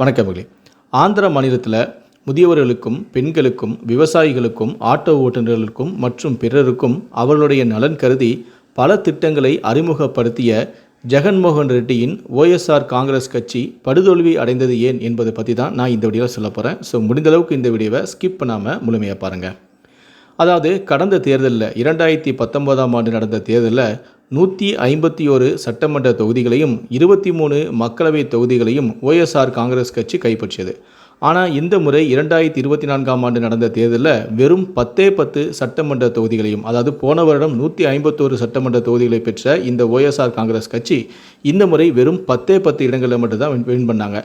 வணக்கமகளே ஆந்திர மாநிலத்தில் முதியவர்களுக்கும் பெண்களுக்கும் விவசாயிகளுக்கும் ஆட்டோ ஓட்டுநர்களுக்கும் மற்றும் பிறருக்கும் அவர்களுடைய நலன் கருதி பல திட்டங்களை அறிமுகப்படுத்திய ஜெகன்மோகன் ரெட்டியின் ஓஎஸ்ஆர் காங்கிரஸ் கட்சி படுதோல்வி அடைந்தது ஏன் என்பதை பற்றி தான் நான் இந்த வீடியோவில் சொல்ல போகிறேன் ஸோ முடிந்தளவுக்கு இந்த வீடியோவை ஸ்கிப் பண்ணாமல் முழுமையாக பாருங்கள் அதாவது கடந்த தேர்தலில் இரண்டாயிரத்தி பத்தொன்பதாம் ஆண்டு நடந்த தேர்தலில் நூற்றி ஐம்பத்தி ஒரு சட்டமன்ற தொகுதிகளையும் இருபத்தி மூணு மக்களவை தொகுதிகளையும் ஓஎஸ்ஆர் காங்கிரஸ் கட்சி கைப்பற்றியது. ஆனால் இந்த முறை இரண்டாயிரத்தி இருபத்தி நான்காம் ஆண்டு நடந்த தேர்தலில் வெறும் பத்தே பத்து சட்டமன்ற தொகுதிகளையும் அதாவது போன வருடம் நூற்றி ஐம்பத்தோரு சட்டமன்ற தொகுதிகளை பெற்ற இந்த ஓஎஸ்ஆர் காங்கிரஸ் கட்சி இந்த முறை வெறும் பத்தே பத்து இடங்களில் மட்டும்தான் வின் வின் பண்ணாங்க.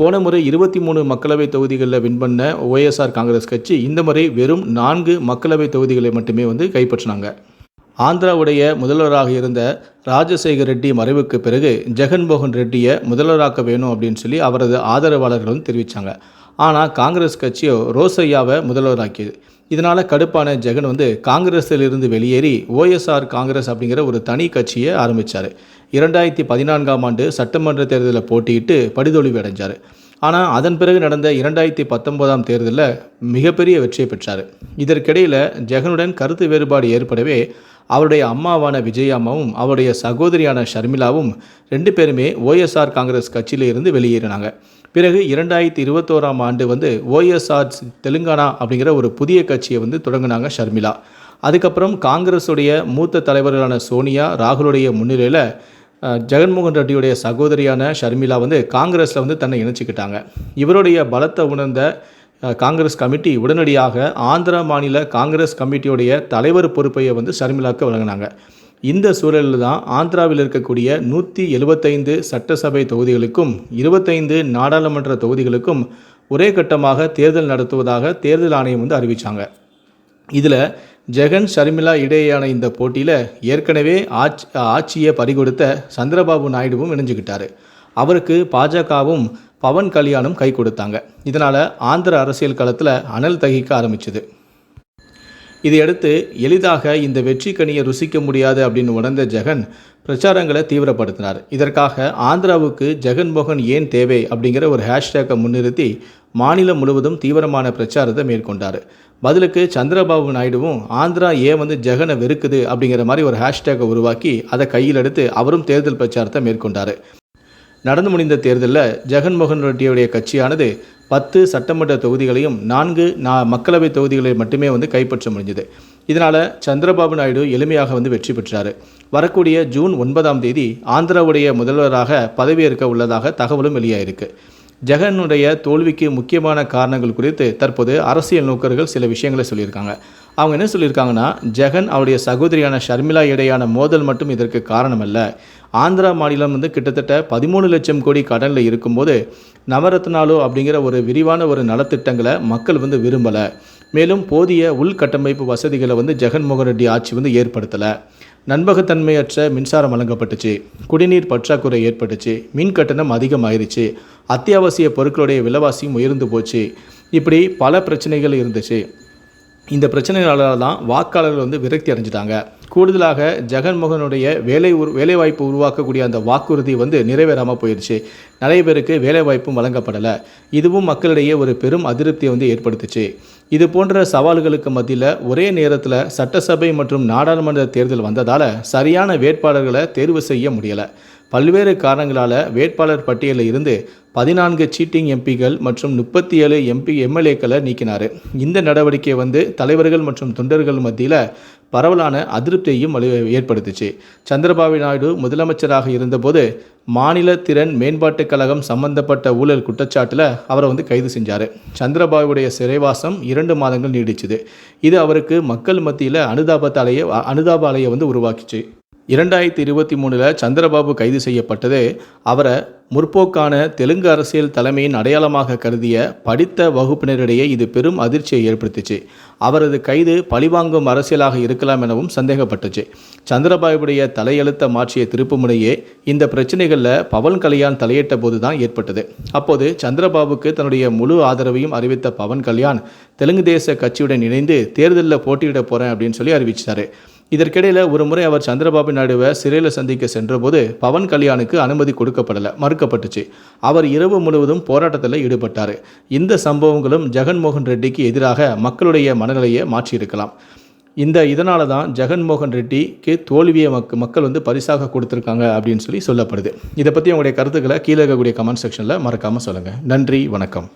போன முறை இருபத்தி மூணு மக்களவை தொகுதிகளில் வின் பண்ண ஓஎஸ்ஆர் காங்கிரஸ் கட்சி இந்த முறை வெறும் நான்கு மக்களவை தொகுதிகளை மட்டுமே வந்து கைப்பற்றினாங்க. ஆந்திராவுடைய முதல்வராக இருந்த ராஜசேகர் ரெட்டி மறைவுக்கு பிறகு ஜெகன்மோகன் ரெட்டியை முதல்வராக்க வேணும் அப்படின்னு சொல்லி அவரது ஆதரவாளர்களும் தெரிவித்தாங்க ஆனால் காங்கிரஸ் கட்சியோ ரோசையாவை முதல்வராக்கியது. இதனால் கடுப்பான ஜெகன் வந்து காங்கிரஸில் இருந்து வெளியேறி ஓஎஸ்ஆர் காங்கிரஸ் அப்படிங்கிற ஒரு தனி கட்சியை ஆரம்பித்தார் இரண்டாயிரத்தி பதினான்காம் ஆண்டு சட்டமன்ற தேர்தலில் போட்டியிட்டு படுதொழிவு அடைஞ்சார். ஆனால் அதன் பிறகு நடந்த இரண்டாயிரத்தி பத்தொன்பதாம் தேர்தலில் மிகப்பெரிய வெற்றியை பெற்றார். இதற்கிடையில் ஜெகனுடன் கருத்து வேறுபாடு ஏற்படவே அவருடைய அம்மாவான விஜயாமாவும் அவருடைய சகோதரியான ஷர்மிளாவும் ரெண்டு பேருமே ஓஎஸ்ஆர் காங்கிரஸ் கட்சியிலிருந்து வெளியேறினாங்க. பிறகு இரண்டாயிரத்தி இருபத்தோராம் ஆண்டு வந்து ஓஎஸ்ஆர் தெலுங்கானா அப்படிங்கிற ஒரு புதிய கட்சியை வந்து தொடங்கினாங்க ஷர்மிளா. அதுக்கப்புறம் காங்கிரஸுடைய மூத்த தலைவர்களான சோனியா ராகுலுடைய முன்னிலையில் ஜெகன்மோகன் ரெட்டியுடைய சகோதரியான ஷர்மிளா வந்து காங்கிரஸில் வந்து தன்னை இணைச்சிக்கிட்டாங்க. இவருடைய பலத்தை உணர்ந்த காங்கிரஸ் கமிட்டி உடனடியாக ஆந்திரா மாநில காங்கிரஸ் கமிட்டியுடைய தலைவர் பொறுப்பையை வந்து ஷர்மிளாவுக்கு வழங்கினாங்க. இந்த சூழலில் தான் ஆந்திராவில் இருக்கக்கூடிய நூற்றி எழுபத்தைந்து சட்டசபை தொகுதிகளுக்கும் இருபத்தைந்து நாடாளுமன்ற தொகுதிகளுக்கும் ஒரே கட்டமாக தேர்தல் நடத்துவதாக தேர்தல் ஆணையம் வந்து அறிவித்தாங்க இதில் ஜெகன் ஷர்மிளா இடையேயான இந்த போட்டியில் ஏற்கனவே ஆட்சி ஆட்சியை பறிகொடுத்த சந்திரபாபு நாயுடுவும் இணைஞ்சுக்கிட்டாரு. அவருக்கு பாஜகவும் பவன் கல்யாணும் கை கொடுத்தாங்க. இதனால் ஆந்திர அரசியல் களத்தில் அனல் தகிக்க ஆரம்பிச்சது. இதையடுத்து எளிதாக இந்த வெற்றி கனியை ருசிக்க முடியாது அப்படின்னு உணர்ந்த ஜெகன் பிரச்சாரங்களை தீவிரப்படுத்தினார். இதற்காக ஆந்திராவுக்கு ஜெகன்மோகன் ஏன் தேவை அப்படிங்கிற ஒரு ஹேஷ்டேக்கை முன்னிறுத்தி மாநிலம் முழுவதும் தீவிரமான பிரச்சாரத்தை மேற்கொண்டார். பதிலுக்கு சந்திரபாபு நாயுடுவும் ஆந்திரா ஏன் வந்து ஜெகனை வெறுக்குது அப்படிங்கிற மாதிரி ஒரு ஹேஷ்டேக்கை உருவாக்கி அதை கையில் எடுத்து அவரும் தேர்தல் பிரச்சாரத்தை மேற்கொண்டார். நடந்து முடிந்த தேர்தலில் ஜெகன்மோகன் ரெட்டியுடைய கட்சியானது பத்து சட்டமன்ற தொகுதிகளையும் நான்கு நா மக்களவை தொகுதிகளை மட்டுமே வந்து கைப்பற்ற முடிஞ்சது. இதனால் சந்திரபாபு நாயுடு எளிமையாக வந்து வெற்றி பெற்றார். வரக்கூடிய ஜூன் ஒன்பதாம் தேதி ஆந்திராவுடைய முதல்வராக பதவியேற்க உள்ளதாக தகவலும் வெளியாயிருக்கு. ஜெகனுடைய தோல்விக்கு முக்கியமான காரணங்கள் குறித்து தற்போது அரசியல் நோக்கர்கள் சில விஷயங்களை சொல்லியிருக்காங்க. அவங்க என்ன சொல்லியிருக்காங்கன்னா ஜெகன் அவருடைய சகோதரியான ஷர்மிளா இடையான மோதல் மட்டும் இதற்கு காரணமல்ல. ஆந்திரா மாநிலம் வந்து கிட்டத்தட்ட பதிமூணு லட்சம் கோடி கடனில் இருக்கும்போது நவரத்னாலு அப்படிங்கிற ஒரு விரிவான ஒரு நலத்திட்டங்களை மக்கள் வந்து விரும்பலை. மேலும் போதிய உள்கட்டமைப்பு வசதிகளை வந்து ஜெகன்மோகன் ரெட்டி ஆட்சி வந்து ஏற்படுத்தலை. நண்பகத்தன்மையற்ற மின்சாரம் வழங்கப்பட்டுச்சு. குடிநீர் பற்றாக்குறை ஏற்பட்டுச்சு. மின் கட்டணம் அதிகமாயிருச்சு. அத்தியாவசிய பொருட்களுடைய விலைவாசியும் உயர்ந்து போச்சு. இப்படி பல பிரச்சனைகள் இருந்துச்சு. இந்த பிரச்சனைகளால் தான் வாக்காளர்கள் வந்து விரக்தி அடைஞ்சிட்டாங்க. கூடுதலாக ஜெகன்மோகனுடைய வேலை உரு வேலைவாய்ப்பு உருவாக்கக்கூடிய அந்த வாக்குறுதி வந்து நிறைவேறாமல் போயிடுச்சு நிறைய பேருக்கு வேலைவாய்ப்பும் வழங்கப்படலை. இதுவும் மக்களிடையே ஒரு பெரும் அதிருப்தியை வந்து ஏற்படுத்துச்சு. இது போன்ற சவால்களுக்கு மத்தியில் ஒரே நேரத்தில் சட்டசபை மற்றும் நாடாளுமன்ற தேர்தல் வந்ததால் சரியான வேட்பாளர்களை தேர்வு செய்ய முடியலை. பல்வேறு காரணங்களால் வேட்பாளர் பட்டியலில் இருந்து பதினான்கு சீட்டிங் எம்பிகள் மற்றும் முப்பத்தி ஏழு எம்பி எம்எல்ஏக்களை நீக்கினார். இந்த நடவடிக்கை வந்து தலைவர்கள் மற்றும் தொண்டர்கள் மத்தியில் பரவலான அதிருப்தியையும் ஏற்படுத்துச்சு. சந்திரபாபு நாயுடு முதலமைச்சராக இருந்தபோது மாநில திறன் மேம்பாட்டுக் கழகம் சம்பந்தப்பட்ட ஊழல் குற்றச்சாட்டில் அவரை வந்து கைது செஞ்சார். சந்திரபாபுடைய சிறைவாசம் இரண்டு மாதங்கள் நீடிச்சுது. இது அவருக்கு மக்கள் மத்தியில் அனுதாபத்தாலேயே அனுதாப அலையை வந்து உருவாக்கிச்சு. இரண்டாயிரத்தி இருபத்தி மூணில் சந்திரபாபு கைது செய்யப்பட்டது. அவரை முற்போக்கான தெலுங்கு அரசியல் தலைமையின் அடையாளமாக கருதிய படித்த வகுப்பினரிடையே இது பெரும் அதிர்ச்சியை ஏற்படுத்திச்சு. அவரது கைது பழிவாங்கும் அரசியலாக இருக்கலாம் எனவும் சந்தேகப்பட்டுச்சு. சந்திரபாபுடைய தலையெழுத்த மாற்றிய திருப்புமுனையே இந்த பிரச்சனைகளில் பவன் கல்யாண் தலையிட்ட போது தான் ஏற்பட்டது. அப்போது சந்திரபாபுக்கு தன்னுடைய முழு ஆதரவையும் அறிவித்த பவன் கல்யாண் தெலுங்கு தேச கட்சியுடன் இணைந்து தேர்தலில் போட்டியிட போகிறேன் அப்படின்னு சொல்லி அறிவிச்சார். இதற்கிடையில் ஒரு முறை அவர் சந்திரபாபு நாயுடுவை சிறையில் சந்திக்க சென்றபோது பவன் கல்யாணுக்கு அனுமதி கொடுக்கப்படலை மறுக்கப்பட்டுச்சு. அவர் இரவு முழுவதும் போராட்டத்தில் ஈடுபட்டார். இந்த சம்பவங்களும் ஜெகன்மோகன் ரெட்டிக்கு எதிராக மக்களுடைய மனநிலையை மாற்றியிருக்கலாம். இந்த இதனால தான் ஜெகன்மோகன் ரெட்டிக்கு தோல்வியை மக் மக்கள் வந்து பரிசாக கொடுத்துருக்காங்க அப்படின்னு சொல்லி சொல்லப்படுது. இதை பற்றி உங்களுடைய கருத்துக்களை கீழே இருக்கக்கூடிய கமெண்ட் செக்ஷனில் மறக்காமல் சொல்லுங்கள் நன்றி வணக்கம்.